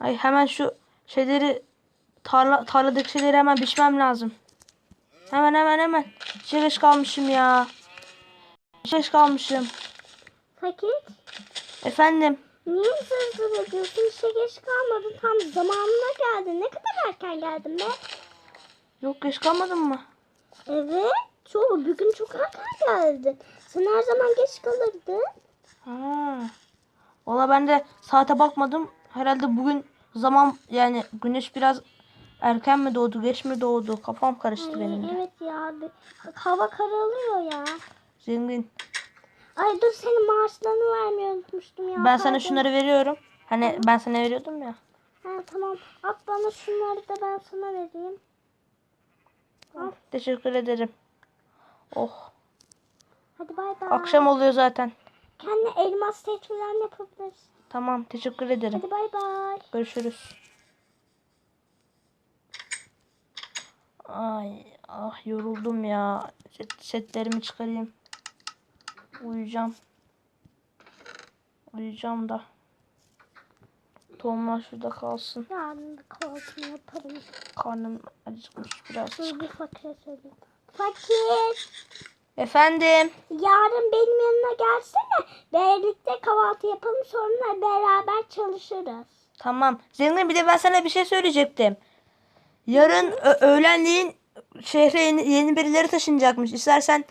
Ay hemen şu şeyleri tarla tarladaki şeyleri hemen biçmem lazım. Hemen hemen hemen. İşe geç kalmışım ya. İşe geç kalmışım. Fakir. Efendim. Niye zır ediyorsun? İşe geç kalmadın. Tam zamanına geldin. Ne kadar erken geldin be? Yok geç kalmadın mı? Evet. Çoğu bugün çok erken geldin. Sen her zaman geç kalırdın. Ha. Valla ben de saate bakmadım. Herhalde bugün zaman yani güneş biraz erken mi doğdu, geç mi doğdu? Kafam karıştı Ay, benim de. evet ya. Hava karalıyor ya. Zengin. Ay dur senin maaşlarını vermeyi unutmuştum ya. Ben sana şunları veriyorum. Hani ben sana veriyordum ya. Ha, tamam. At bana şunları da ben sana vereyim. Al. Teşekkür ederim. Oh. Hadi bay bay. Akşam oluyor zaten. Kendine elmas falan yapabilirsin. Tamam teşekkür ederim. Hadi bay bay. Görüşürüz. Ay ah yoruldum ya. Set, setlerimi çıkarayım. Uyuyacağım. Uyuyacağım da. Tohumlar şurada kalsın. Yarın da kahvaltımı yaparım. Karnım acıkmış biraz. Dur bir fakire söyleyeyim. Fakir. Efendim. Yarın benim yanına gelsene. Birlikte kahvaltı yapalım sonra beraber çalışırız. Tamam. Zengin bir de ben sana bir şey söyleyecektim. Yarın öğlenleyin şehre yeni, yeni birileri taşınacakmış. İstersen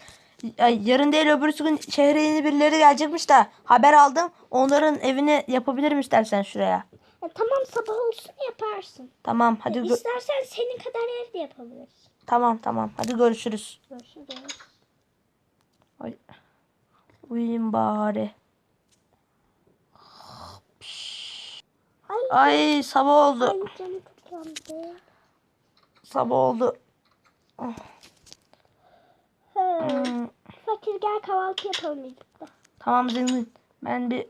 yarın değil öbürsü gün şehre yeni birileri gelecekmiş de haber aldım. Onların evini yapabilirim istersen şuraya. E, tamam sabah olsun yaparsın. Tamam hadi gö- İstersen senin kadar evde yapabiliriz. tamam tamam hadi görüşürüz. Görüşürüz. Ay. Uyuyayım bari. Ay, sabah oldu. Sabah oldu. Hmm, Fakir gel kahvaltı yapalım birlikte. tamam zengin. Ben bir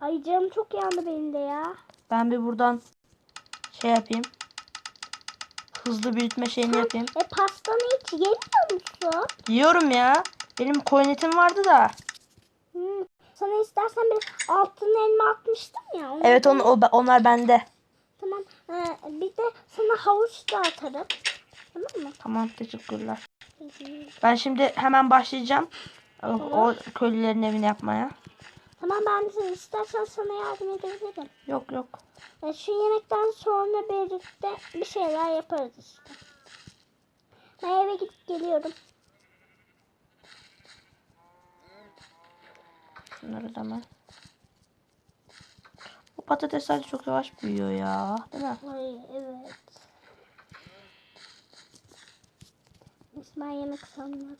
Ay canım çok yandı benim de ya. ben bir buradan şey yapayım. Hızlı büyütme şeyini yapayım. E pastanı hiç yemiyor musun? Yiyorum ya. Benim koyun etim vardı da. Hı. Sana istersen bir altın elma atmıştım ya. onu- Evet onu, o, onlar bende. Tamam. Ee, bir de sana havuç da atarım. Tamam mı? Tamam teşekkürler. Ben şimdi hemen başlayacağım. O, o köylülerin evini yapmaya. Tamam ben de istersen sana yardım edebilirim. Yok yok. E, şu yemekten sonra birlikte bir şeyler yaparız işte. Ben eve gidip geliyorum. Şunları da hemen. Bu patatesler çok yavaş büyüyor ya. Değil mi? Ay evet. Ben yemek koyayım.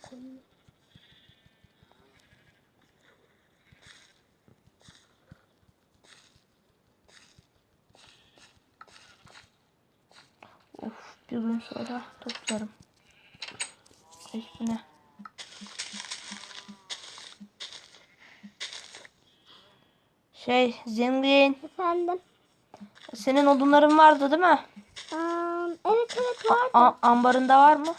Of bir gün sonra toplarım. Ay Şey zengin. Efendim. Senin odunların vardı değil mi? Aa, evet evet vardı. A- ambarında var mı?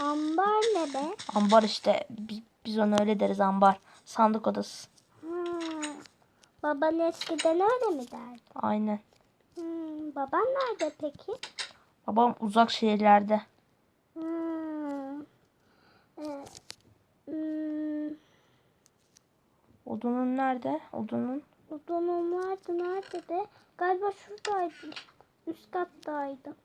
Ambar ne be? Ambar işte. Biz, biz ona öyle deriz ambar. Sandık odası. Ha. Baban eskiden öyle mi derdi? Aynen. Hmm, baban nerede peki? Babam uzak şehirlerde. Hmm. Ee, hmm, Odunun nerede? Odunun. Odunum vardı nerede de? Galiba şuradaydı. Üst kattaydı.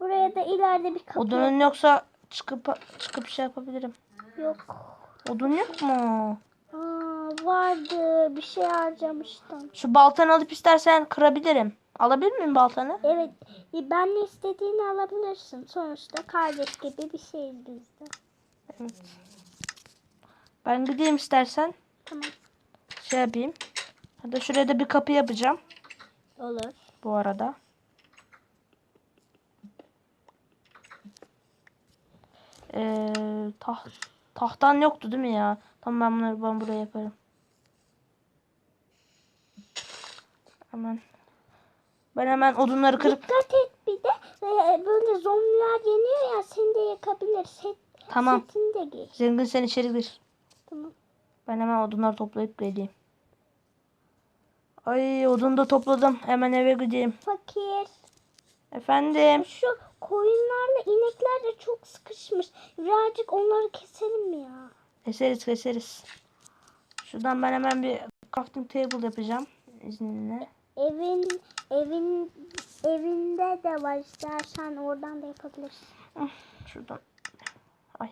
Buraya da ileride bir kapı Odunun yoksa çıkıp çıkıp şey yapabilirim. yok. Odun yok mu? Aa, vardı. Bir şey harcamıştım. Şu baltanı alıp istersen kırabilirim. Alabilir miyim baltanı? Evet. e, Ben ne istediğini alabilirsin. Sonuçta kardeş gibi bir şeyiz biz de. Evet. Ben gideyim istersen. Tamam. Şey yapayım. Hadi şuraya da bir kapı yapacağım. Olur. Bu arada. Ee, taht, tahtan yoktu değil mi ya? Tamam ben bunları ben buraya yaparım. Hemen. Ben hemen odunları kırıp Dikkat et bir de e, böyle zombiler yeniyor ya seni de yakabilir. Set, Tamam. Setini de giy. Zengin sen içeri gir. Tamam. Ben hemen odunları toplayıp geleyim. Ay odunu da topladım. Hemen eve gideyim. Fakir. Efendim. Şu koyunlarla inekler de çok sıkışmış. Birazcık onları keselim mi ya? Keseriz keseriz. Şuradan ben hemen bir crafting table yapacağım. İzninle. Evin evin evinde de var istersen oradan da yapabilirsin. Hı, Şuradan. Ay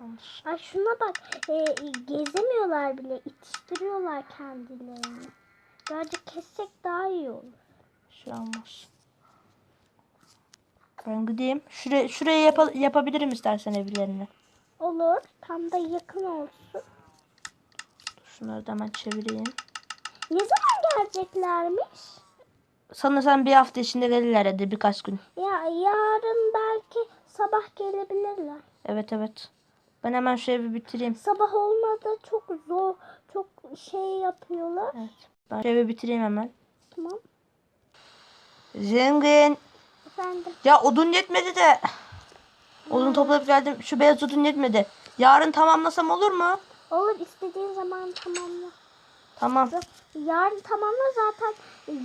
yanlış. Ay şuna bak. e, gezemiyorlar bile. itiştiriyorlar kendilerini. Birazcık kessek daha iyi olur. Şey olmaz. Ben gideyim. Şuraya, şuraya yapa- yapabilirim istersen evlerini. Olur. Tam da yakın olsun. Şunları da hemen çevireyim. Ne zaman geleceklermiş? Sanırsam bir hafta içinde gelirler hadi birkaç gün. Ya yarın belki sabah gelebilirler. Evet evet. Ben hemen şu evi bitireyim. Sabah olmadı çok zor, çok şey yapıyorlar. Evet. Ben evi bitireyim hemen. Tamam. Zengin. Efendim. Ya odun yetmedi de. Odun toplayıp geldim. Şu beyaz odun yetmedi. Yarın tamamlasam olur mu? Olur istediğin zaman tamamla. Tamam. Yarın tamamla zaten.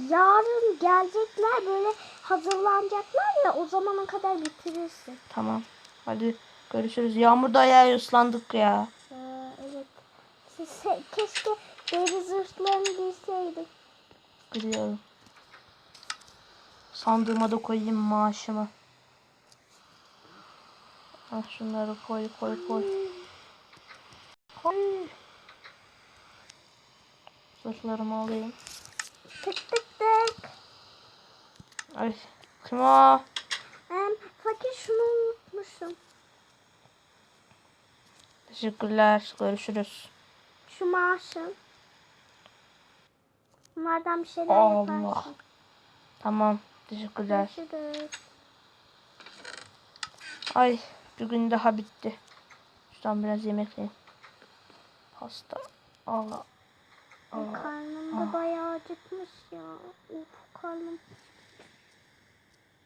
Yarın gelecekler böyle hazırlanacaklar ya o zamana kadar bitirirsin. Tamam. Hadi görüşürüz. Yağmurda ayağı ıslandık ya. Ee, evet. Keşke deri zırhlarını giyseydik. Biliyorum. Sandığıma da koyayım maaşımı. Ah şunları koy koy koy. Koy. Zırhlarımı alayım. Tık tık tık. Ay kim o? Em, fakir şunu unutmuşum. Teşekkürler. Görüşürüz. Şu maaşın. Bunlardan bir şeyler Allah. yaparsın. Tamam. Teşekkürler. Görüşürüz. Ay bir gün daha bitti. Şuradan biraz yemek yiyeyim. Pasta. Allah. Allah. Karnım da bayağı acıkmış ya. Uf karnım